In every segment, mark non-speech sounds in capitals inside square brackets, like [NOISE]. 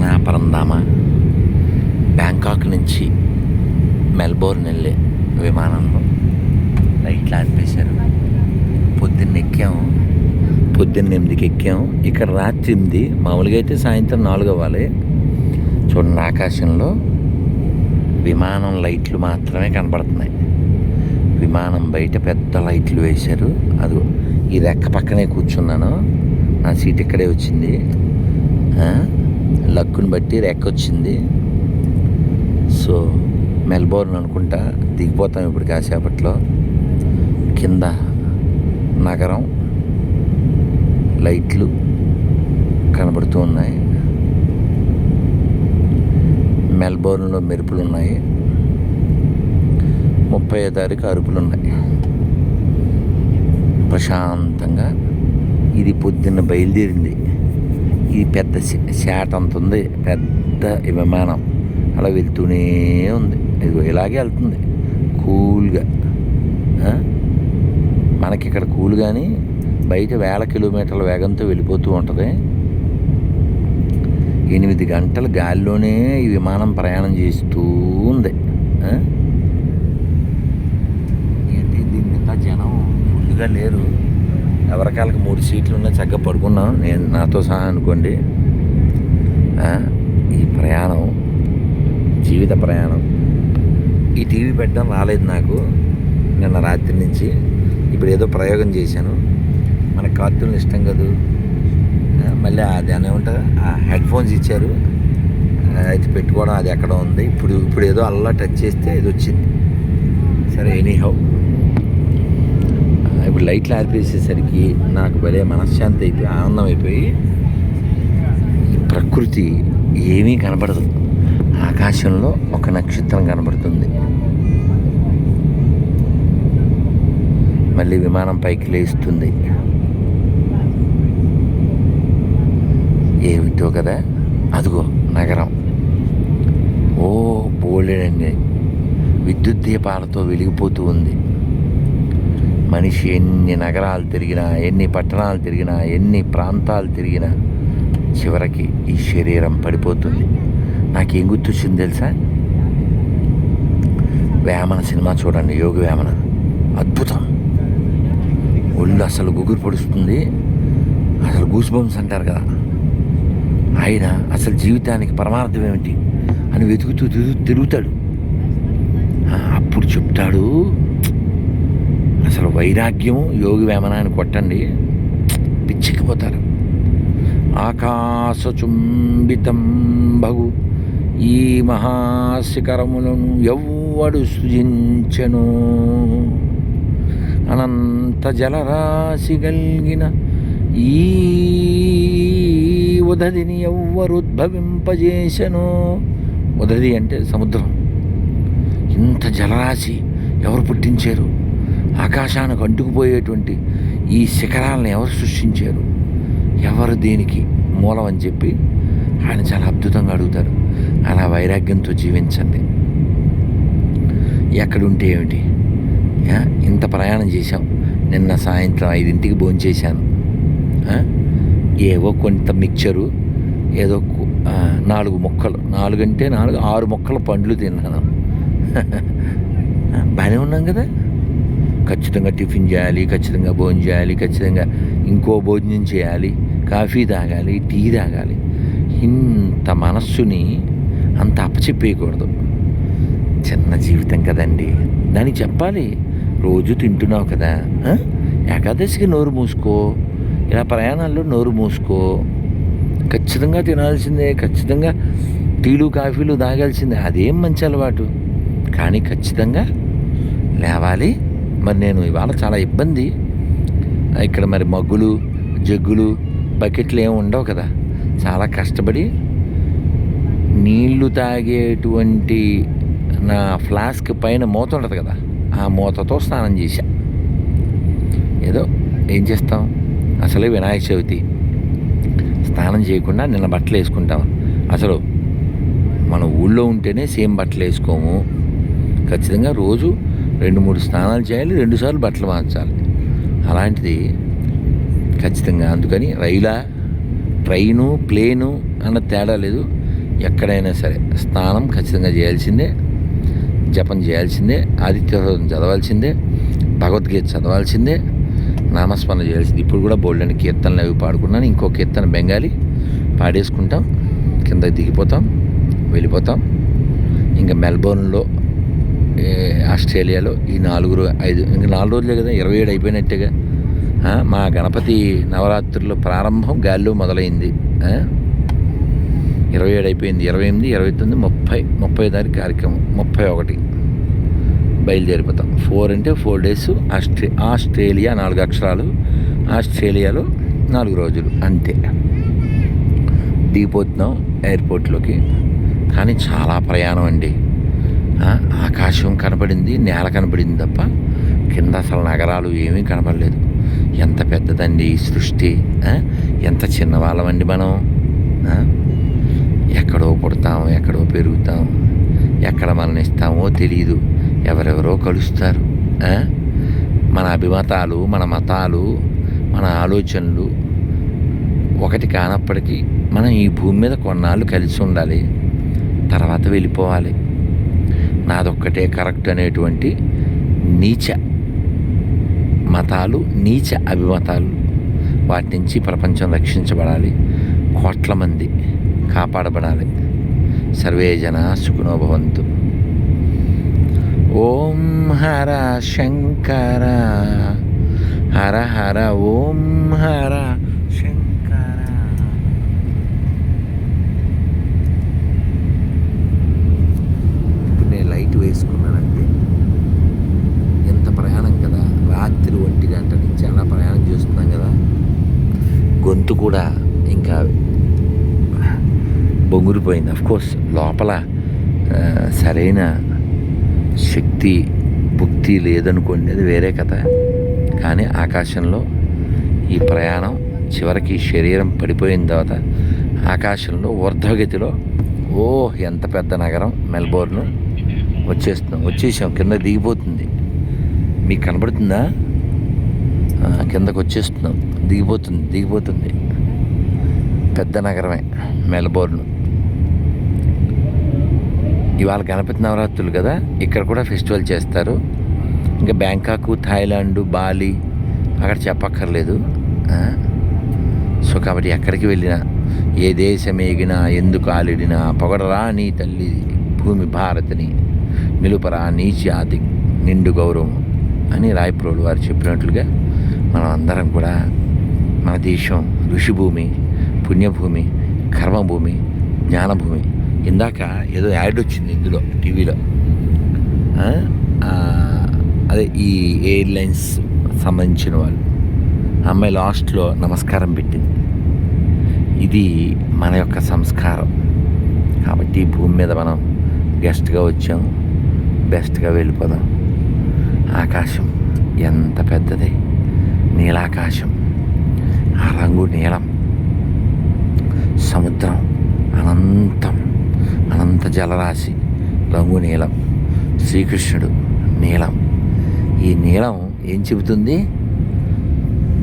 Krishna Parandhama. Bangkok నుంచి Melbourne వెళ్ళే విమానంలో లైట్లు ఆర్పేశారు పొద్దున్న ఎక్కాము పొద్దున్న ఎనిమిదికి ఎక్కాము ఇక్కడ రాత్రి ఎనిమిది. మామూలుగా అయితే సాయంత్రం నాలుగు అవ్వాలి. చూడండి ఆకాశంలో విమానం లైట్లు మాత్రమే కనబడుతున్నాయి. విమానం బయట పెద్ద లైట్లు వేశారు. అది ఈ రెక్క పక్కనే కూర్చున్నాను. నా సీట్ ఇక్కడే వచ్చింది. లక్కుని బట్టి రెక్క వచ్చింది. సో మెల్బోర్న్ అనుకుంటా దిగిపోతాం ఇప్పుడు కాసేపట్లో. కింద నగరం లైట్లు కనబడుతూ ఉన్నాయి. మెల్బోర్న్లో మెరుపులు ఉన్నాయి ముప్పై తారీఖు అరుపులు ఉన్నాయి ప్రశాంతంగా ఇది పొద్దున్న బయలుదేరింది. ఈ పెద్ద శాట అంత ఉంది. పెద్ద ఈ విమానం. అలా వెళ్తూనే ఉంది. ఇదిగో ఇలాగే వెళ్తుంది. కూల్గా. మనకి ఇక్కడ కూల్ కానీ బయట వేల కిలోమీటర్ల వేగంతో వెళ్ళిపోతూ ఉంటుంది. ఎనిమిది గంటలు గాలిలోనే ఈ విమానం ప్రయాణం చేస్తూ ఉంది. ఏంటి దీని మీద జనం ఫుల్గా లేరు. ఎవరికాళ్ళకి మూడు సీట్లు ఉన్నాయి చక్కగా పడుకున్నాం. నేను నాతో సహా అనుకోండి? ఈ ప్రయాణం జీవిత ప్రయాణం. ఈ టీవీ పెట్టడం రాలేదు నాకు నిన్న రాత్రి నుంచి. ఇప్పుడు ఏదో ప్రయోగం చేశాను. మన కార్టూన్ ఇష్టం కదూ? మళ్ళీ అది అని ఆ హెడ్ ఫోన్స్ ఇచ్చారు. అయితే పెట్టుకోవడం అది ఎక్కడ ఉంది. ఇప్పుడు ఇప్పుడు ఏదో అల్లా టచ్ చేస్తే ఇది వచ్చింది. సరే ఎనీ హౌ ఇప్పుడు లైట్లు ఆర్పేసేసరికి నాకు భలే మనశ్శాంతి అయిపోయి ఆనందం అయిపోయి ప్రకృతి ఏమీ కనబడదు. ఆకాశంలో ఒక నక్షత్రం కనబడుతుంది. మళ్ళీ విమానం పైకి లేస్తుంది. ఏమిటో కదా? అదిగో నగరం. ఓ బోలెడండి విద్యుత్ దీపాలతో వెలిగిపోతూ ఉంది. మనిషి ఎన్ని నగరాలు తిరిగినా ఎన్ని పట్టణాలు తిరిగినా ఎన్ని ప్రాంతాలు తిరిగినా చివరికి ఈ శరీరం పడిపోతుంది. నాకేం గుర్తొచ్చింది తెలుసా? వేమన సినిమా చూడండి యోగ వేమన. అద్భుతం. ఒళ్ళు అసలు గుగురు పొడుస్తుంది. అసలు గూస్ బంప్స్ అంటారు కదా. ఆయన అసలు జీవితానికి పరమార్థం ఏమిటి అని వెతుకుతూ తిరుగుతాడు. అప్పుడు చెప్తాడు అసలు వైరాగ్యము యోగి వేమనాన్ని కొట్టండి. కొట్టండి ఆకాశ ఆకాశచుంబితం భగు ఈ మహాశిఖరములను ఎవ్వడు సృజించెను. అనంత జలరాశి కలిగిన ఈ ఉదదిని ఎవ్వరు ఉద్భవింపజేసెను. ఉదది అంటే సముద్రం. ఇంత జలరాశి ఎవరు పుట్టించారు? ఆకాశానికి అంటుకుపోయేటువంటి ఈ శిఖరాలను ఎవరు సృష్టించారు? ఎవరు దీనికి మూలం అని చెప్పి ఆయన చాలా అద్భుతంగా అడుగుతారు. అలా వైరాగ్యంతో జీవించండి. ఎక్కడుంటే ఏమిటి? ఇంత ప్రయాణం చేశాం. నిన్న సాయంత్రం ఐదింటికి భోంచేశాను. ఏవో కొంత మిక్చరు ఏదో నాలుగు ముక్కలు నాలుగు మొక్కలు. నాలుగంటే నాలుగు ఆరు మొక్కల పండ్లు తిన్నాను. [LAUGHS] బాగానే ఉన్నాం కదా? ఖచ్చితంగా టిఫిన్ చేయాలి ఖచ్చితంగా భోజనం చేయాలి ఖచ్చితంగా ఇంకో భోజనం చేయాలి కాఫీ తాగాలి టీ తాగాలి. ఇంత మనస్సుని అంత అప్పచెప్పేయకూడదు. చిన్న జీవితం కదండి. దానికి చెప్పాలి రోజు తింటున్నావు కదా ఏకాదశికి నోరు మూసుకో ఇలా ప్రయాణాల్లో నోరు మూసుకో. ఖచ్చితంగా తినాల్సిందే ఖచ్చితంగా టీలు కాఫీలు తాగాల్సిందే అదేం మంచి అలవాటు. కానీ ఖచ్చితంగా లేవాలి మరి నేను ఇవాళ చాలా ఇబ్బంది. ఇక్కడ మరి మగ్గులు జగ్గులు బకెట్లు ఏమి ఉండవు కదా. చాలా కష్టపడి నీళ్ళు తాగేటువంటి నా ఫ్లాస్క్ పైన మూత ఉండదు కదా. ఆ మూతతో స్నానం చేశా. ఏదో ఏం చేస్తాం? అసలే వినాయక చవితి. స్నానం చేయకుండా నిన్న బట్టలు వేసుకుంటాం. అసలు మన ఊళ్ళో ఉంటేనే సేమ్ బట్టలు వేసుకోము. ఖచ్చితంగా రోజు రెండు మూడు స్నానాలు చేయాలి రెండుసార్లు బట్టలు మార్చాలి. అలాంటిది ఖచ్చితంగా. అందుకని రైలా ట్రైను ప్లేను అన్న తేడా లేదు. ఎక్కడైనా సరే స్నానం ఖచ్చితంగా చేయాల్సిందే జపం చేయాల్సిందే ఆదిత్య చదవాల్సిందే భగవద్గీత చదవాల్సిందే నామస్మరణ చేయాల్సింది. ఇప్పుడు కూడా బోల్డెన్ కీర్తనలు అవి పాడుకున్నాను ఇంకో కీర్తన బెంగాలీ పాడేసుకుంటాం. కింద దిగిపోతాం వెళ్ళిపోతాం. ఇంకా మెల్బోర్న్లో ఆస్ట్రేలియాలో ఈ నాలుగు ఐదు ఇంకా నాలుగు రోజులే కదా ఇరవై ఏడు అయిపోయినట్టుగా. మా గణపతి నవరాత్రుల ప్రారంభం గాల్లో మొదలైంది. ఇరవై ఏడు అయిపోయింది. ఇరవై ఎనిమిది ఇరవై తొమ్మిది ముప్పై ముప్పై తారీఖు కార్యక్రమం ముప్పై ఒకటి. బయలుదేరిపోతాం. ఫోర్ అంటే ఫోర్ డేస్ ఆస్ట్రే ఆస్ట్రేలియా నాలుగు అక్షరాలు ఆస్ట్రేలియాలో నాలుగు రోజులు అంతే. దిగిపోతున్నాం ఎయిర్పోర్ట్లోకి. కానీ చాలా ప్రయాణం అండి. ఆకాశం కనబడింది నేల కనబడింది తప్ప కింద అసలు నగరాలు ఏమీ కనబడలేదు. ఎంత పెద్దదండి ఈ సృష్టి? ఎంత చిన్నవాళ్ళమండి మనం? ఎక్కడో పుడతాం ఎక్కడో పెరుగుతాం. ఎక్కడ మరణిస్తామో తెలియదు ఎవరెవరో కలుస్తారు. మన అభిమతాలు మన మతాలు మన ఆలోచనలు ఒకటి కానప్పటికీ మనం ఈ భూమి మీద కొన్నాళ్ళు కలిసి ఉండాలి. తర్వాత వెళ్ళిపోవాలి. నాదొక్కటే కరెక్ట్ అనేటువంటి నీచ మతాలు నీచ అభిమతాలు వాటి నుంచి ప్రపంచం రక్షించబడాలి. కోట్ల మంది కాపాడబడాలి. సర్వే జన సుఖనో భవంతు. ఓం హర శంకర హర హర ఓం హర శంకర ఇప్పుడు నేను లైట్ వేసుకున్నానంటే ఎంత ప్రయాణం కదా? రాత్రి ఒంటి గంట నుంచి అలా ప్రయాణం చేస్తున్నాం కదా? గొంతు కూడా ఇంకా బొంగురిపోయింది. కోర్స్ లోపల సరైన శక్తి భుక్తి లేదనుకోండి అది వేరే కథ. కానీ ఆకాశంలో ఈ ప్రయాణం చివరికి శరీరం పడిపోయిన తర్వాత ఆకాశంలో ఊర్ధ్వగతిలో ఓ ఎంత పెద్ద నగరం మెల్బోర్న్. వచ్చేస్తున్నాం. వచ్చేసాం. కింద దిగిపోతుంది. మీకు కనబడుతుందా? కిందకు వచ్చేస్తున్నాం. దిగిపోతుంది. దిగిపోతుంది. పెద్ద నగరమే మెల్బోర్న్. ఇవాళ గణపతి నవరాత్రులు కదా? ఇక్కడ కూడా ఫెస్టివల్ చేస్తారు. ఇంకా బ్యాంకాక్ థాయిలాండ్ బాలి అక్కడ చెప్పక్కర్లేదు. సో కాబట్టి ఎక్కడికి వెళ్ళినా ఏ దేశం ఏగినా ఎందుకు ఆలిడినా పొగడరా నీ తల్లి భూమి భారతిని నిలుపరా నీ జాతి నిండు గౌరవం అని రాయప్రోలు వారు చెప్పినట్లుగా మనం అందరం కూడా మన దేశం ఋషిభూమి పుణ్యభూమి కర్మభూమి జ్ఞానభూమి. ఇందాక ఏదో యాడ్ వచ్చింది ఇందులో టీవీలో. అదే ఈ ఎయిర్లైన్స్ సంబంధించిన వాళ్ళు. అమ్మాయి లాస్ట్లో నమస్కారం పెట్టింది. ఇది మన యొక్క సంస్కారం. కాబట్టి ఈ భూమి మీద మనం గెస్ట్గా వచ్చాము. బెస్ట్గా వెళ్ళిపోదాం. ఆకాశం ఎంత పెద్దది? నీలాకాశం. ఆ రంగు నీలం. సముద్రం అనంతం. అనంత జలరాశి. రంగు నీలం. శ్రీకృష్ణుడు నీలం. ఈ నీలం ఏం చెబుతుంది?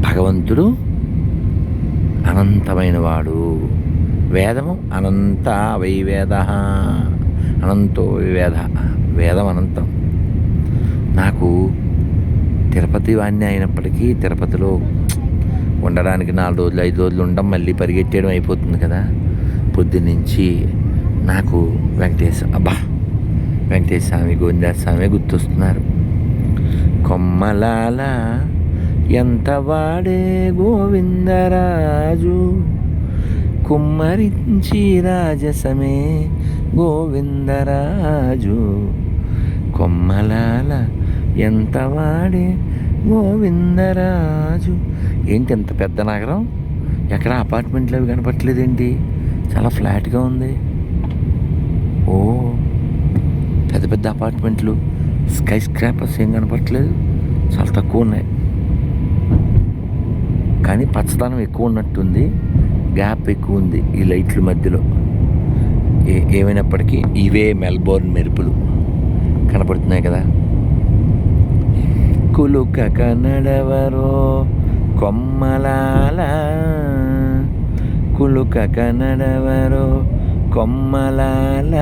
భగవంతుడు అనంతమైన వాడు వేదము అనంత వైవేద. అనంతో వివేద. వేదం అనంతం నాకు తిరుపతి వాణ్ణి అయినప్పటికీ తిరుపతిలో ఉండడానికి నాలుగు రోజులు ఐదు రోజులు ఉండడం మళ్ళీ పరిగెట్టేయడం అయిపోతుంది కదా. పొద్దున్నుంచి నాకు వెంకటేశ్వర అబ్బా! వెంకటేశ్వర స్వామి గోవిందా స్వామి గుర్తొస్తున్నారు. కొమ్మలాల ఎంత వాడే గోవిందరాజు? కుమ్మరించి రాజసమే గోవిందరాజు. కొమ్మలాల ఎంత వాడే గోవిందరాజు. ఏంటి ఎంత పెద్ద నగరం? ఎక్కడ అపార్ట్మెంట్లు అవి కనపట్లేదేంటి చాలా ఫ్లాట్గా ఉంది. ఓ పెద్ద పెద్ద అపార్ట్మెంట్లు. స్కై స్క్రాపర్స్ ఏం కనపట్లేదు చాలా తక్కువ ఉన్నాయి. కానీ పచ్చదనం ఎక్కువ ఉన్నట్టుంది. గ్యాప్ ఎక్కువ ఉంది ఈ లైట్ల మధ్యలో. ఏ ఏమైనప్పటికీ ఇవే మెల్బోర్న్ మెరుపులు. కనపడుతున్నాయి కదా? కులుకక నడవరో కొమ్మలాల. కులుకక నడవరో కొమ్మలాల.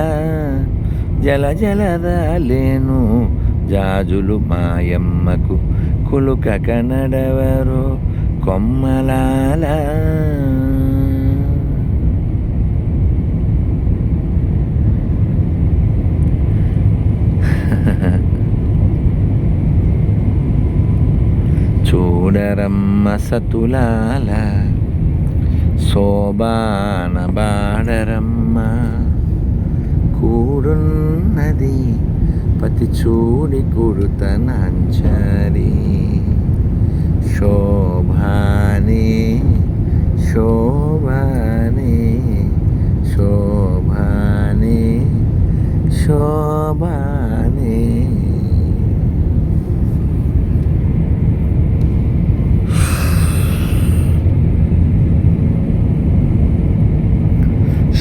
జల జలదాలేను జాజులు మాయమ్మకు. కులుకక నడవరు కొమ్మలాల. చూడరమ్మ సతులాల శోభాన బాడరమ్మ కూడున్నది పతి చూడి కుడుతనంచరి శోభానే శోభానే శోభానే శోభానే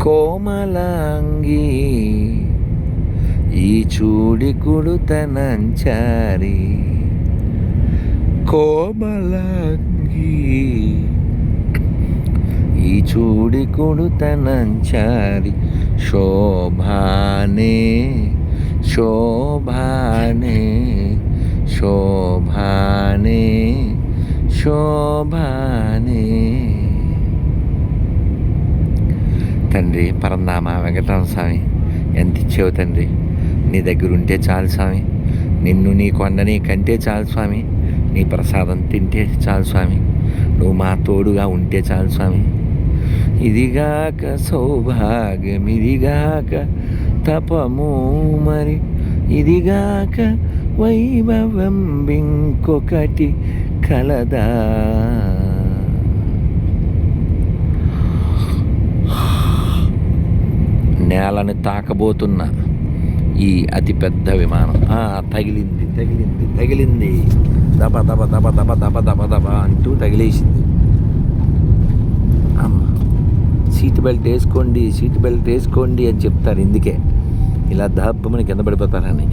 కోమలాంగి ఈ చూడి కుడుతనంచారి కోమలాంగి ఈ చూడి కుడుతనంచారి శోభానే శోభానే శోభానే శోభానే తండ్రి పరంధామ వెంకటరామ స్వామి ఎంత ఇచ్చేవు తండ్రి? నీ దగ్గర ఉంటే చాలు స్వామి. నిన్ను నీ కొండని కంటే చాలు స్వామి. నీ ప్రసాదం తింటే చాలు స్వామి. నువ్వు మా తోడుగా ఉంటే చాలు స్వామి. ఇదిగాక సౌభాగ్యం ఇదిగాక తపము మరి. ఇదిగాక వైభవం ఇంకొకటి కలదా. నేలని తాకబోతున్న ఈ అతిపెద్ద విమానం. తగిలింది తగిలింది తగిలింది. దబ దబ దబ దబ దబ దబ దబ అంటూ తగిలేసింది. సీట్ బెల్ట్ వేసుకోండి సీట్ బెల్ట్ వేసుకోండి అని చెప్తారు ఇందుకే. ఇలా దబ్బమని కింద పడిపోతారని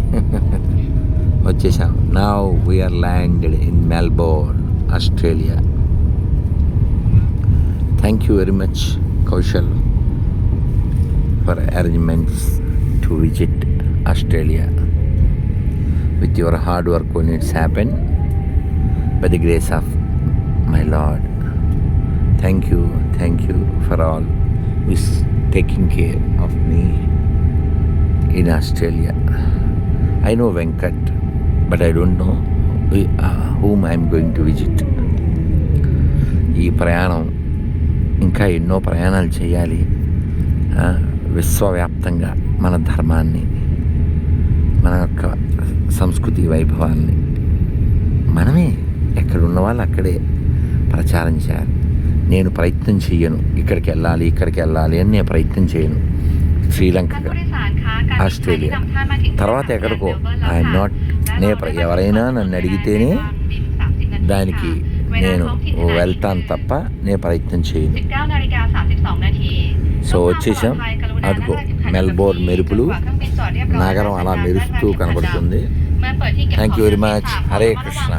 వచ్చేసాం నా we're landed in Melbourne Australia thank you very much Kaushal. for arrangements to visit Australia. With your hard work, when it's happened, by the grace of my Lord. Thank you, thank you for all who is taking care of me in Australia. I know Venkat, but I don't know who- uh, whom I am going to visit. ఈ ప్రయాణం ఇంకా ఎన్నో ప్రయాణాలు చేయాలి ఆ, విశ్వవ్యాప్తంగా మన ధర్మాన్ని మన యొక్క సంస్కృతి వైభవాన్ని మనమే ఎక్కడ ఉన్న వాళ్ళు అక్కడే ప్రచారం చేయాలి. నేను ప్రయత్నం చేయను ఇక్కడికి వెళ్ళాలి ఇక్కడికి వెళ్ళాలి అని నేను ప్రయత్నం చేయను శ్రీలంకగా ఆస్ట్రేలియా. తర్వాత ఎక్కడికో ఐ నాట్ నే ఎవరైనా నన్ను అడిగితేనే దానికి నేను వెళ్తాను తప్ప నేను ప్రయత్నం చేయను సో వచ్చేసాం. అదిగో మెల్బోర్న్ మెరుపులు నగరం అలా మెరుస్తూ కనబడుతుంది. Thank you very much Hare Krishna